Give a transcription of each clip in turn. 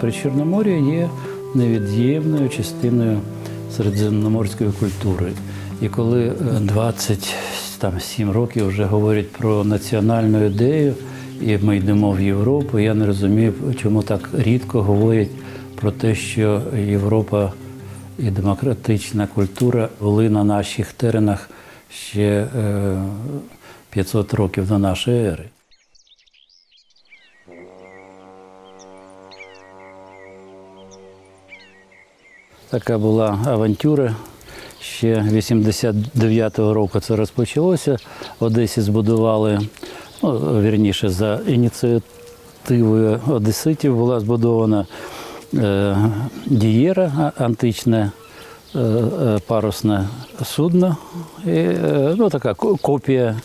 Причорномор'я є невід'ємною частиною середземноморської культури. І коли е, 27 років вже говорять про національну ідею, і ми йдемо в Європу, я не розумію, чому так рідко говорять про те, що Європа і демократична культура були на наших теренах ще е, 500 років до нашої ери. Така була авантюра. Ще 89-го року це розпочалося. В Одесі збудували, ну, вірніше, за ініціативою одеситів була збудована е, дієра античне е, е, парусне судно. І, е, ну, така копія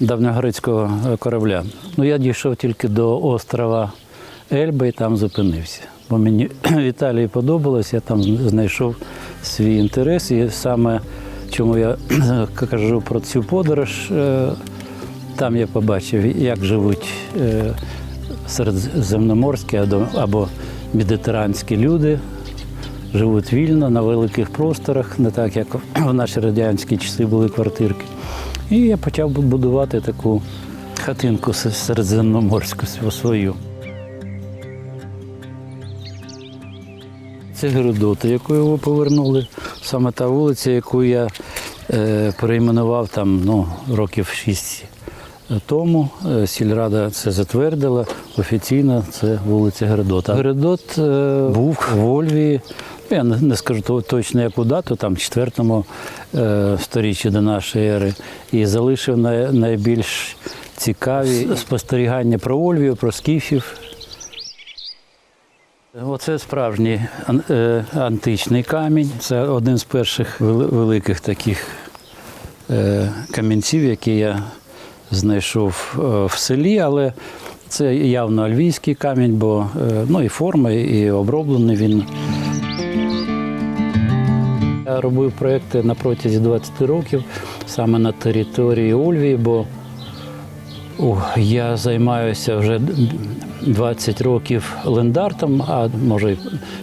давньогрецького корабля. Ну, я дійшов тільки до острова Ельба і там зупинився. Бо мені в Італії подобалось, я там знайшов свій інтерес. І саме чому я кажу про цю подорож, е, там я побачив, як живуть е, середземноморські або- медитеранські люди. Живуть вільно на великих просторах, не так, як в наші радянські часи були квартирки. І я почав будувати таку хатинку середземноморську свою. Це Геродота, яку його повернули. Саме та вулиця, яку я е, перейменував там ну, років шість тому. Е, Сільрада це затвердила. Офіційно це вулиця Геродота. Геродот е, був в Ольвії. Я не, скажу точно яку дату, там в 4 е, сторіччі до нашої ери, і залишив най, найбільш цікаві спостерігання про Ольвію, про скіфів. Оце справжній е, античний камінь. Це один з перших великих таких е, камінців, які я знайшов е, в селі, але це явно альвійський камінь, бо ну, і форма, і оброблений він. Я робив проекти на протязі 20 років саме на території Ольвії, бо о, я займаюся вже 20 років лендартом, а може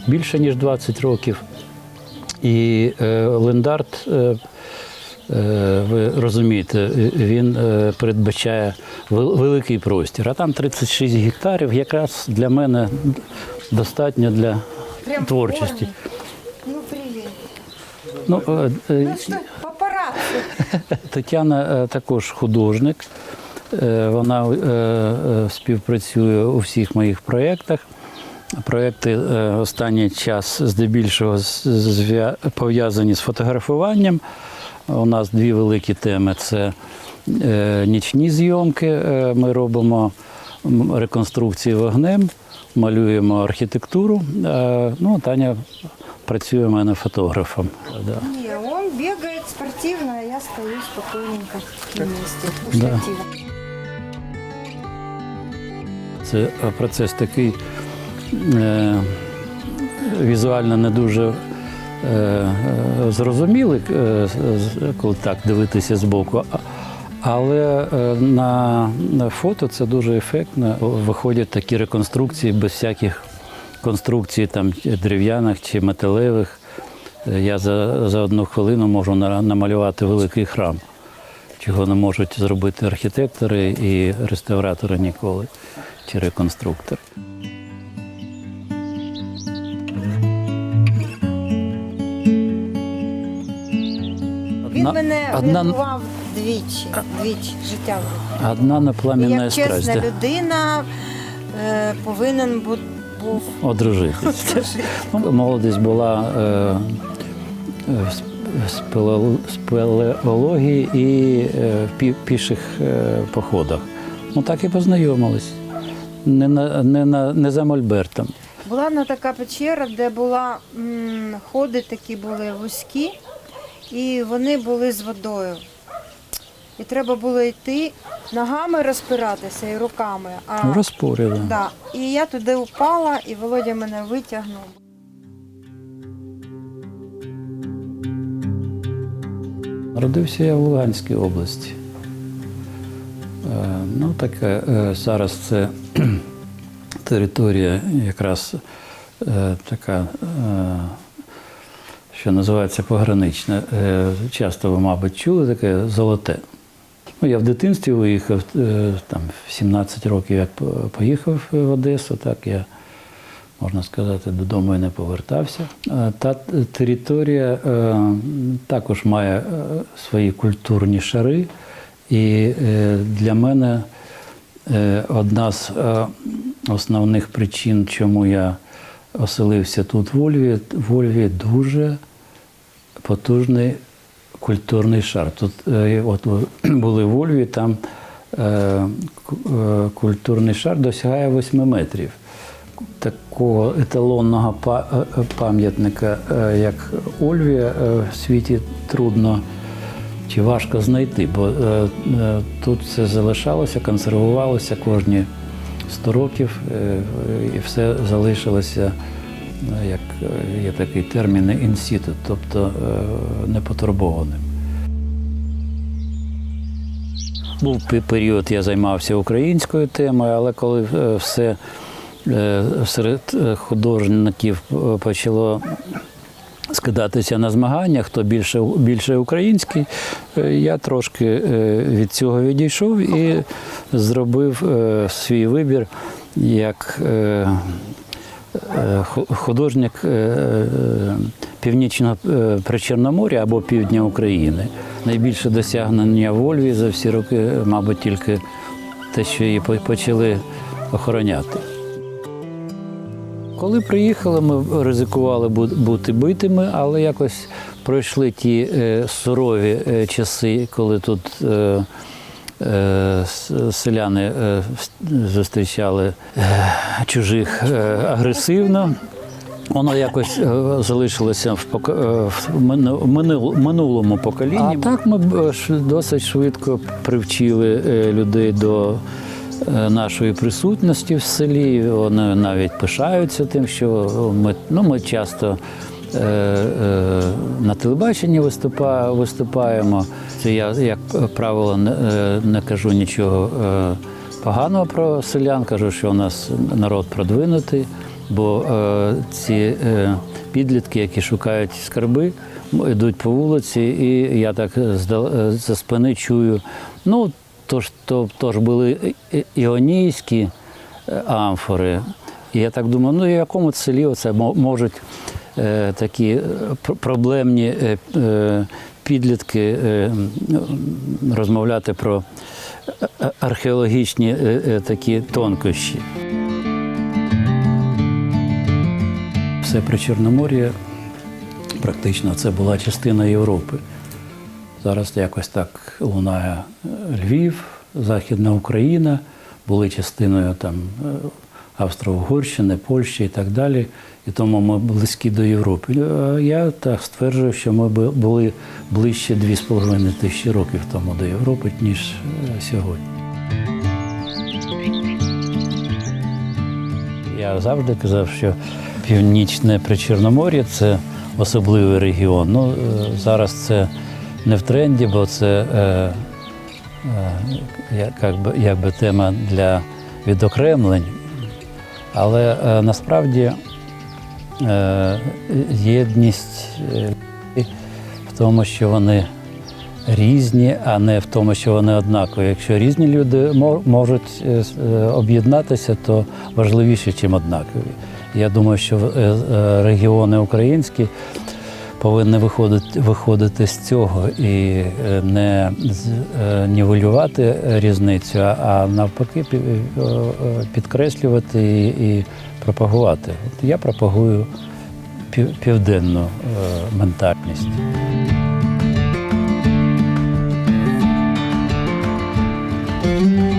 більше ніж 20 років. І е, лендарт, е, е, ви розумієте, він е, передбачає великий простір. А там 36 гектарів якраз для мене достатньо для Прям творчості. Ну. Ну, е, е, Ну папарацци. Тетяна е, також художник. Е, Вона е, е, співпрацює у всіх моїх проєктах. Проєкти останній час здебільшого пов'язані з фотографуванням. У нас дві великі теми: це нічні зйомки. Ми робимо реконструкції вогнем, малюємо архітектуру. Ну, Таня працює у мене фотографом. Да. Не, он бегает спортивно, а я стою спокойненько на штатива. Це процес такий е, візуально не дуже е, е, зрозумілий, е, коли так дивитися збоку. Але е, на, фото це дуже ефектно. Виходять такі реконструкції без всяких конструкцій там, дерев'яних чи металевих. Е, Я за, за одну хвилину можу на- намалювати великий храм, чого не можуть зробити архітектори і реставратори ніколи, чи реконструктори. Він мене одна, врятував двічі, двічі життя врятував. одна І непламінна Як чесна людина е, повинен бу- був Одружитись. Ну, Молодість була е, е, в с- спелеол- спелеології і е, в пі- піших е, походах. Ну так і познайомились. Не, на, не, на, не за Мольбертом. Була одна така печера, де була м, ходи такі були вузькі, і вони були з водою. І треба було йти ногами розпиратися і руками. А, розпорили. да. І я туди впала, і Володя мене витягнув. Народився я в Луганській області. Е, Ну, таке, е, зараз це територія якраз е, така, е, що називається погранична. Е, часто ви, мабуть, чули таке золоте. Ну, я в дитинстві виїхав, е, там, в 17 років, як поїхав в Одесу, так я, можна сказати, додому і не повертався. Е, Та територія е, також має е, свої культурні шари. І е, для мене е, одна з е, основних причин, чому я оселився тут в Ольві, в Ольві дуже потужний культурний шар. Тут от були в Ольві, там ку- культурний шар досягає 8 метрів. Такого еталонного па- пам'ятника, як Ольвія, е, в світі трудно чи важко знайти, бо е, е, тут все залишалося, консервувалося кожні 100 років, е, і все залишилося, е, як е, є такий термін інсіту, тобто е, непотурбованим. Був період, я займався українською темою, але коли е, все серед художників почало скидатися на змагання, хто більше, більше український, е, я трошки е, від цього відійшов і зробив е, свій вибір як ху- художник північного Причорномор'я або півдня України. Найбільше досягнення в Ольві за всі роки, мабуть, тільки те, що її почали охороняти. Коли приїхали, ми ризикували бути битими, але якось пройшли ті е, сурові е, часи, коли тут е, селяни зустрічали чужих агресивно. Воно якось залишилося в, минулому поколінні. А так ми досить швидко привчили людей до нашої присутності в селі. Вони навіть пишаються тим, що ми, ну, ми часто е, е, на телебаченні виступаємо. Це я, як правило, не, е, не кажу нічого е, поганого про селян, кажу, що у нас народ продвинутий, бо е, ці е, підлітки, які шукають скарби, йдуть по вулиці, і я так е, за спини чую. Ну, то ж, то, то ж були іонійські е, амфори. І я так думаю, ну в якому селі оце можуть е, такі е, проблемні е, е, підлітки е, розмовляти про археологічні е, такі тонкощі. Все при Чорномор'ї практично це була частина Європи. Зараз якось так лунає Львів, Західна Україна, були частиною там е, Австро-Угорщини, Польщі і так далі. І тому ми близькі до Європи. Е, Я так стверджую, що ми бу- були ближче 2,5 тисячі років тому до Європи, ніж е, сьогодні. Я завжди казав, що північне Причорномор'я це особливий регіон. Ну, зараз це не в тренді, бо це е, е, як, би, якби тема для відокремлень. Але е, насправді е, єдність е, в тому, що вони різні, а не в тому, що вони однакові. Якщо різні люди можуть е, е, об'єднатися, то важливіше, ніж однакові. Я думаю, що регіони українські повинні виходити, виходити з цього і е, не е, нівелювати різницю, а- навпаки е, підкреслювати і, пропагувати. Я пропагую пів- південну ментальність. Thank